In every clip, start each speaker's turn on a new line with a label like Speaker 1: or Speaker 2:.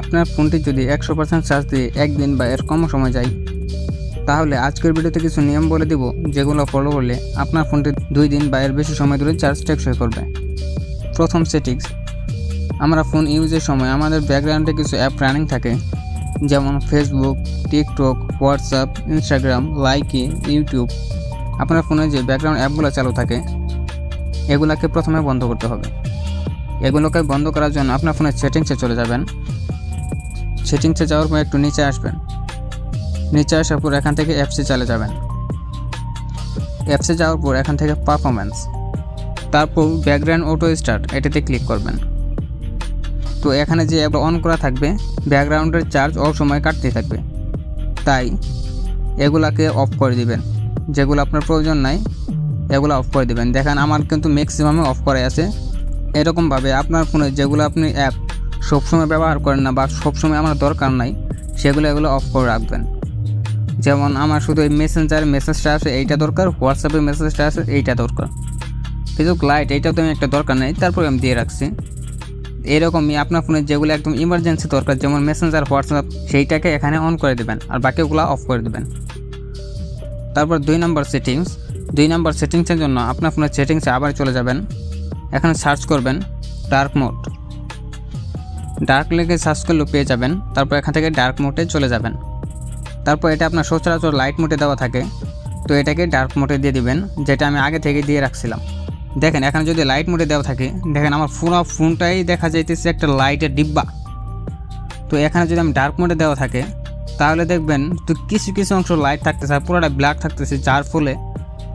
Speaker 1: আপনার ফোনটি যদি একশো পার্সেন্ট চার্জ দিয়ে একদিন বা এর কম সময় যায়, তাহলে আজকের ভিডিওতে কিছু নিয়ম বলে দিব, যেগুলো ফলো করলে আপনার ফোনটি দুই দিন বা এর বেশি সময় ধরে চার্জ টেকসই করবে। প্রথম সেটিংস আমরা ফোন ইউজের সময় আমাদের ব্যাকগ্রাউন্ডে কিছু অ্যাপ রানিং থাকে, যেমন Facebook TikTok WhatsApp Instagram Likee YouTube আপনার ফোনে যে ব্যাকগ্রাউন্ড অ্যাপগুলো চালু থাকে, এগুলাকে প্রথমে বন্ধ করতে হবে। এগুলোকে বন্ধ করার জন্য আপনার ফোনের সেটিংসে চলে যাবেন। সেটিংসে যাওয়ার পর একটু নিচে আসবেন। নিচে আসার পর এখান থেকে অ্যাপসে চলে যাবেন। অ্যাপসে যাওয়ার পর এখান থেকে পারফরমেন্স তারপর ব্যাকগ্রাউন্ড অটো স্টার্ট এটাতে ক্লিক করবেন। তো এখানে যে অ্যাপ অন করা থাকবে ব্যাকগ্রাউন্ডের চার্জ অল সময় কাটতেই থাকবে। তাই এগুলাকে অফ করে দিবেন। যেগুলো আপনার প্রয়োজন নাই, এগুলো অফ করে দিবেন। দেখেন, আমার কিন্তু ম্যাক্সিমামে অফ করে আছে। এরকমভাবে আপনার ফোনে যেগুলো আপনি অ্যাপ সবসময় ব্যবহার করেন না বা সবসময় আমার দরকার নাই, সেগুলো এগুলো অফ করে রাখবেন। যেমন আমার শুধু এই মেসেঞ্জার মেসেজটা আছে, এইটা দরকার হোয়াটসঅ্যাপে মেসেজটা আছে, এইটা দরকার। ফেসবুক লাইট এইটাও তো আমি একটা দরকার নেই, তারপরে আমি দিয়ে রাখছি। এরকমই আপনার ফোনে যেগুলো একদম ইমার্জেন্সি দরকার, যেমন মেসেঞ্জার হোয়াটসঅ্যাপ সেইটাকে এখানে অন করে দেবেন, আর বাকিগুলো অফ করে দেবেন। তারপর দুই নম্বর সেটিংস দুই নম্বর সেটিংসের জন্য আপনার ফোনের সেটিংসে আবার চলে যাবেন। এখানে সার্চ করবেন ডার্ক মোড ডার্ক লেগে সার্চ করলেও পেয়ে যাবেন, তারপর এখান থেকে ডার্ক মোডে চলে যাবেন। তারপর এটা আপনার সচরাচর লাইট মোডে দেওয়া থাকে, তো এটাকে ডার্ক মোডে দিয়ে দিবেন, যেটা আমি আগে থেকে দিয়ে রাখছিলাম। দেখেন, এখানে যদি লাইট মোডে দেওয়া থাকে, দেখেন আমার পুরো ফোনটাই দেখা যাইতেছে একটা লাইটের ডিব্বা। তো এখানে যদি আমি ডার্ক মোডে দেওয়া থাকে, তাহলে দেখবেন তো কিছু কিছু অংশ লাইট থাকতেছে আর পুরোটা ব্ল্যাক থাকতেছে, যার ফলে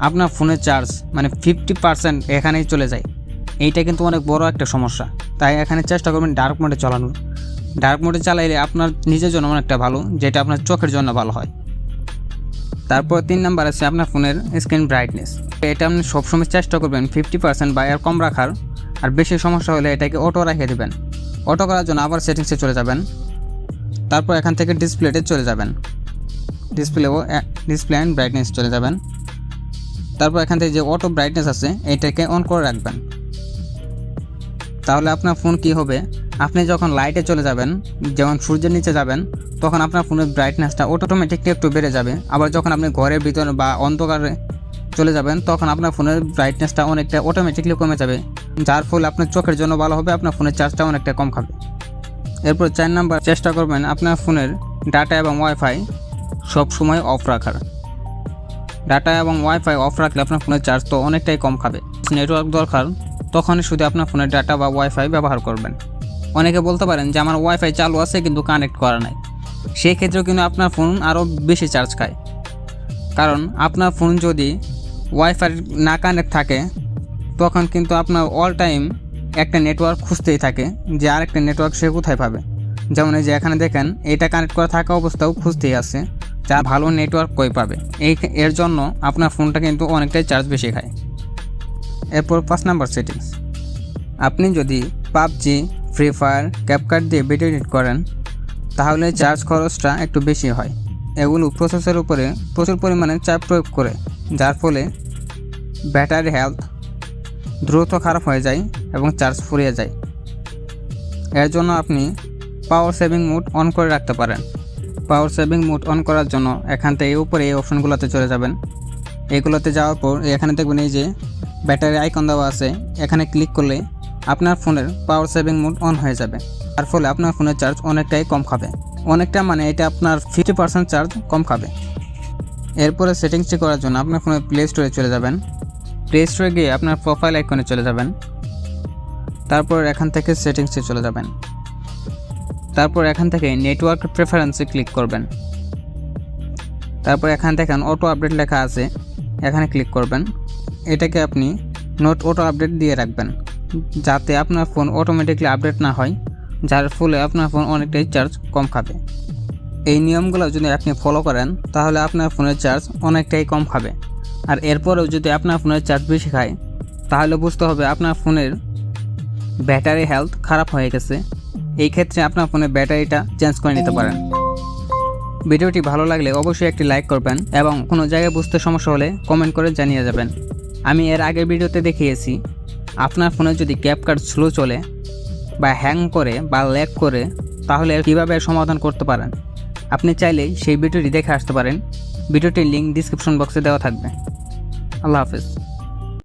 Speaker 1: আপনার ফোনের চার্জ মানে ফিফটি পার্সেন্ট এখানেই চলে যায়। এইটা কিন্তু অনেক বড় একটা সমস্যা। তাই এখানে চেষ্টা করবেন ডার্ক মোডে চালানোর। ডার্ক মোডে চালাইলে আপনার নিজের জন্য অনেকটা ভালো, যেটা আপনার চোখের জন্য ভালো হয়। তারপর তিন নাম্বার আছে আপনার ফোনের স্ক্রিন ব্রাইটনেস এটা আপনি সবসময় চেষ্টা করবেন ফিফটি পার্সেন্ট বা এর কম রাখার। আর বেশি সমস্যা হলে এটাকে অটো রেখে দেবেন। অটো করার জন্য আবার সেটিংসে চলে যাবেন। তারপর এখান থেকে ডিসপ্লেতে চলে যাবেন। ডিসপ্লে ও ডিসপ্লে অ্যান্ড ব্রাইটনেস চলে যাবেন। তারপর এখান থেকে যে অটো ব্রাইটনেস আছে, এটাকে অন করে রাখবেন। তাহলে আপনার ফোন কি হবে? আপনি যখন লাইটে চলে যাবেন, যেমন সূর্যের নিচে যাবেন, তখন আপনার ফোনের ব্রাইটনেসটা অটোমেটিকলি একটু বেড়ে যাবে। আবার যখন আপনি ঘরের ভিতরে বা অন্ধকারে চলে যাবেন, তখন আপনার ফোনের ব্রাইটনেসটা অনেকটা অটোমেটিকলি কমে যাবে। যার ফলে আপনার চোখের জন্য ভালো হবে, আপনার ফোনের চার্জটা অনেকটা কম খাবে। এরপর চার নাম্বার, চেষ্টা করবেন আপনার ফোনের ডাটা এবং ওয়াইফাই সব সময় অফ রাখার। ডাটা এবং ওয়াইফাই অফ রাখলে আপনার ফোনের চার্জ তো অনেকটাই কম খাবে। নেটওয়ার্ক দরকার, তখনই শুধু আপনার ফোনের ডাটা বা ওয়াইফাই ব্যবহার করবেন। অনেকে বলতে পারেন যে, আমার ওয়াইফাই চালু আছে কিন্তু কানেক্ট করা নাই। সেই ক্ষেত্রেও কিন্তু আপনার ফোন আরও বেশি চার্জ খায়। কারণ আপনার ফোন যদি ওয়াইফাই না কানেক্ট থাকে, তখন কিন্তু আপনার অল টাইম একটা নেটওয়ার্ক খুঁজতেই থাকে যে আরেকটা নেটওয়ার্ক সে কোথায় পাবে। যেমন এই যে এখানে দেখেন, এটা কানেক্ট করা থাকা অবস্থাও খুঁজতেই আছে। যা ভালো নেটওয়ার্ক কই পাবে। এই এর জন্য আপনার ফোনটা কিন্তু অনেকটাই চার্জ বেশি খায়। এরপর পাঁচ নাম্বার সেটিংস আপনি যদি পাবজি ফ্রি ফায়ার ক্যাপকার্ড দিয়ে ভিডিও এডিট করেন, তাহলে চার্জ খরচটা একটু বেশি হয়। এগুলো প্রসেসের উপরে প্রচুর পরিমাণে চাপ প্রয়োগ করে, যার ফলে ব্যাটারি হেলথ দ্রুত খারাপ হয়ে যায় এবং চার্জ ফুরিয়ে যায়। এর জন্য আপনি পাওয়ার সেভিং মোড অন করে রাখতে পারেন। পাওয়ার সেভিং মোড অন করার জন্য এখান থেকে উপরে এই অপশনগুলোতে চলে যাবেন। এগুলোতে যাওয়ার পর এখানে দেখবেন এই যে ব্যাটারি আইকন দেওয়া আছে, এখানে ক্লিক করলে আপনার ফোনের পাওয়ার সেভিং মোড অন হয়ে যাবে। তার ফলে আপনার ফোনের চার্জ অনেকটাই কম খাবে। অনেকটা মানে এটা আপনার ফিফটি পার্সেন্ট চার্জ কম খাবে। এরপরে সেটিংসটি করার জন্য আপনার ফোনের প্লে স্টোরে চলে যাবেন। প্লে স্টোরে গিয়ে আপনার প্রোফাইল আইকনে চলে যাবেন। তারপর এখান থেকে সেটিংসে চলে যাবেন। তারপর এখান থেকে নেটওয়ার্ক প্রেফারেন্সে ক্লিক করবেন। তারপর এখান থেকে অটো আপডেট লেখা আছে, এখানে ক্লিক করবেন। এটাকে আপনি নোট অটো আপডেট দিয়ে রাখবেন, যাতে আপনার ফোন অটোমেটিকলি আপডেট না হয়, যার ফলে আপনার ফোন অনেকটাই চার্জ কম খাবে। এই নিয়মগুলো যদি আপনি ফলো করেন, তাহলে আপনার ফোনের চার্জ অনেকটাই কম খাবে। আর এরপরেও যদি আপনার ফোনের চার্জ বেশি খায়, তাহলে বুঝতে হবে আপনার ফোনের ব্যাটারি হেলথ খারাপ হয়ে গেছে। এই ক্ষেত্রে আপনার ফোনের ব্যাটারিটা চেঞ্জ করে নিতে পারেন। ভিডিওটি ভালো লাগলে অবশ্যই একটি লাইক করবেন এবং কোনো জায়গায় বুঝতে সমস্যা হলে কমেন্ট করে জানিয়ে যাবেন। আমি এর আগের ভিডিওতে দেখিয়েছি, আপনার ফোনে যদি ক্যাপকার্ড স্লো চলে বা হ্যাং করে বা ল্যাগ করে, তাহলে কীভাবে সমাধান করতে পারেন? আপনি চাইলেই সেই ভিডিওটি দেখে আসতে পারেন। ভিডিওটির লিঙ্ক ডিসক্রিপশন বক্সে দেওয়া থাকবে। আল্লাহ হাফেজ।